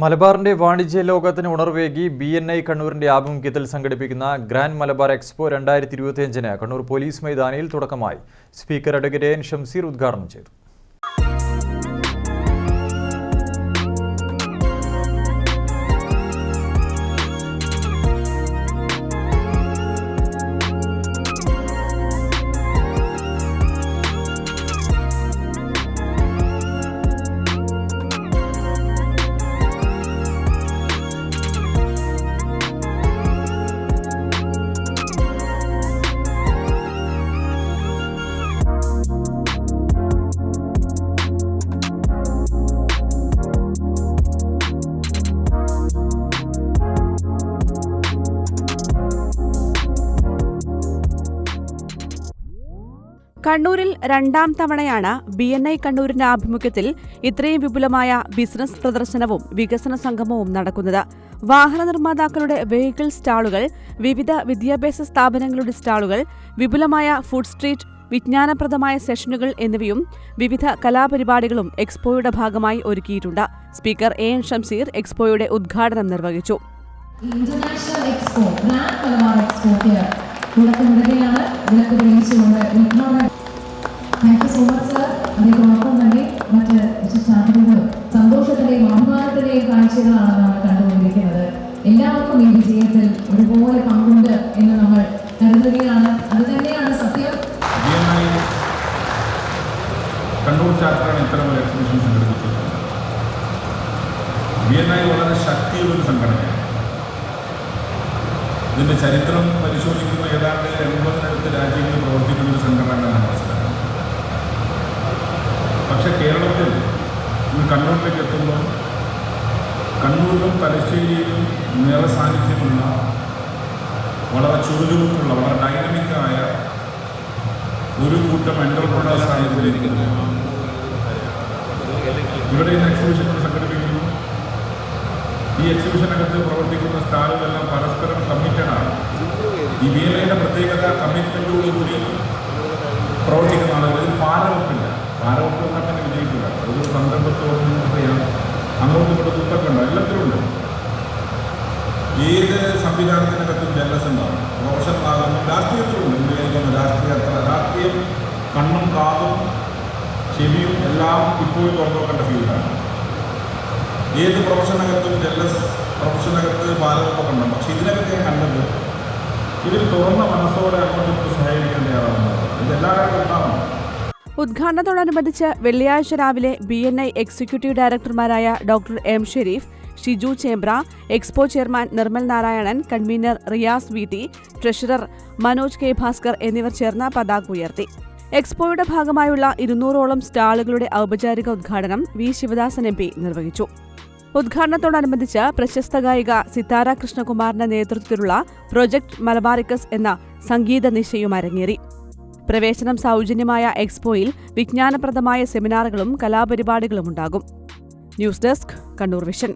മലബാറിന്റെ വാണിജ്യ ലോകത്തിന് ഉണർവേകി ബി എൻ ഐ കണ്ണൂരിന്റെ ആഭിമുഖ്യത്തിൽ സംഘടിപ്പിക്കുന്ന ഗ്രാൻഡ് മലബാർ എക്സ്പോ രണ്ടായിരത്തി ഇരുപത്തിയഞ്ചിന് കണ്ണൂർ പോലീസ് മൈതാനിയിൽ തുടക്കമായി. സ്പീക്കർ അഡ്വക്കേറ്റ് എൻ ഷംസീർ ഉദ്ഘാടനം ചെയ്തു. കണ്ണൂരിൽ രണ്ടാം തവണയാണ് ബി എൻ ഐ കണ്ണൂരിന്റെ ആഭിമുഖ്യത്തിൽ ഇത്രയും വിപുലമായ ബിസിനസ് പ്രദർശനവും വികസന സംഗമവും നടക്കുന്നത്. വാഹന നിർമ്മാതാക്കളുടെ വെഹിക്കിൾ സ്റ്റാളുകൾ വിവിധ വിദ്യാഭ്യാസ സ്ഥാപനങ്ങളുടെ സ്റ്റാളുകൾ വിപുലമായ ഫുഡ് സ്ട്രീറ്റ് വിജ്ഞാനപ്രദമായ സെഷനുകൾ എന്നിവയും വിവിധ കലാപരിപാടികളും എക്സ്പോയുടെ ഭാഗമായി ഒരുക്കിയിട്ടുണ്ട്. സ്പീക്കർ എ എൻ ഷംസീർ എക്സ്പോയുടെ ഉദ്ഘാടനം നിർവഹിച്ചു. എക്സ്പോ ഗ്രാൻഡ് മലബാർ ഉദ്ഘാടനം thank you so much sir അതേതോടൊപ്പം തന്നെ മറ്റ് വിശിഷ്ടാതിഥികളും സന്തോഷത്തിന്റെയും അഭിമാനത്തിന്റെയും കാഴ്ചകളാണ് നമ്മൾ കണ്ടുകൊണ്ടിരിക്കുന്നത്. എല്ലാവർക്കും ഈ വിജയത്തിൽ ഒരുപോലെ പങ്കുണ്ട് എന്ന് നമ്മൾ കരുതുകയാണ്. അത് തന്നെയാണ് സത്യം. കണ്ണൂർ ചാപ്റ്ററാണ് ഇത്തരം ഒരു എക്സിബിഷൻ സംഘടിപ്പിച്ചത്. ബി എൻ ഐ വളരെ ശക്തിയുള്ളൊരു സംഘടനയാണ്. ഇതിന്റെ ചരിത്രം പരിശോധിക്കുന്ന ഏതാണ്ട് എൺപതിനടുത്ത് രാജ്യങ്ങളിൽ പ്രവർത്തിക്കുന്ന ഒരു സംഘടന. മനസ്സിലാക്കുന്നത് പക്ഷേ കേരളത്തിൽ ഇന്ന് കണ്ണൂരിലേക്ക് എത്തുമ്പോൾ കണ്ണൂരിലും തലശ്ശേരിയിലും നിറ സാന്നിധ്യമുള്ള വളരെ ചുറുചുറുക്കുള്ള വളരെ ഡൈനമിക്കായ ഒരു കൂട്ടം എന്റർപ്രണേഴ്സ് ആയിരിക്കുന്നു ഇവിടെ ഇന്ന് എക്സിബിഷനുകൾ സംഘടിപ്പിക്കുന്നു. ഈ എക്സിബിഷനകത്ത് പ്രവർത്തിക്കുന്ന സ്റ്റാളുകളെല്ലാം പരസ്പരം കമ്മിറ്റഡ് ആണ്. ഈ മേലയുടെ പ്രത്യേകത കമ്മിറ്റ്മെന്റോടുകൂടി പ്രവർത്തിക്കുന്ന ആളുകൾ പാരവെപ്പില്ല എന്നാൽ തന്നെ വിജയിക്കുക ഒരു സംരംഭത്തോട് ചെയ്യാം അങ്ങോട്ടും ഇവിടെ കുത്തൊക്കെ എല്ലാത്തിലും ഉണ്ട്. ഏത് സംവിധാനത്തിനകത്തും ജനറസ് ഉണ്ടാവും. പ്രൊഫഷണൽ ആകുന്നു രാഷ്ട്രീയത്തിലുണ്ട് ഉപയോഗിക്കുന്ന രാഷ്ട്രീയ രാഷ്ട്രീയം കണ്ണും കാതും ചെവിയും എല്ലാം ഇപ്പോഴും തുറന്നു നോക്കേണ്ട ഫീൽഡാണ്. ഏത് പ്രൊഫഷനകത്തും ജലസ് പ്രൊഫഷനകത്ത് പാലമൊക്കെ ഉണ്ടാവും. പക്ഷെ ഇതിനകത്ത് ഞാൻ കണ്ടത് ഇവർ തുറന്ന മനസ്സോടെ അങ്ങോട്ടും ഇങ്ങോട്ടും സഹായിക്കാൻ തയ്യാറാവുന്നത് ഇത് ഉണ്ടാവണം. ഉദ്ഘാടനത്തോടനുബന്ധിച്ച് വെള്ളിയാഴ്ച രാവിലെ B N I executive ഡയറക്ടർമാരായ doctor M Sharif Shiju Chembra expo chairman Nirmal Narayanan convener Riyas V T treasurer Manoj K Bhaskar എന്നിവർ ചേർന്ന് പതാക ഉയർത്തി. എക്സ്പോയുടെ ഭാഗമായുള്ള ഇരുന്നൂറോളം സ്റ്റാളുകളുടെ ഔപചാരിക ഉദ്ഘാടനം വി ശിവദാസൻ എം പി നിർവഹിച്ചു. ഉദ്ഘാടനത്തോടനുബന്ധിച്ച് പ്രശസ്ത ഗായിക സിത്താര കൃഷ്ണകുമാറിന്റെ നേതൃത്വത്തിലുള്ള പ്രൊജക്ട് മലബാറിക്കസ് എന്ന സംഗീത നിശയും അരങ്ങേറി. പ്രവേശനം സൗജന്യമായ എക്സ്പോയിൽ വിജ്ഞാനപ്രദമായ സെമിനാറുകളും കലാപരിപാടികളും ഉണ്ടാകും. News desk Kannur vision.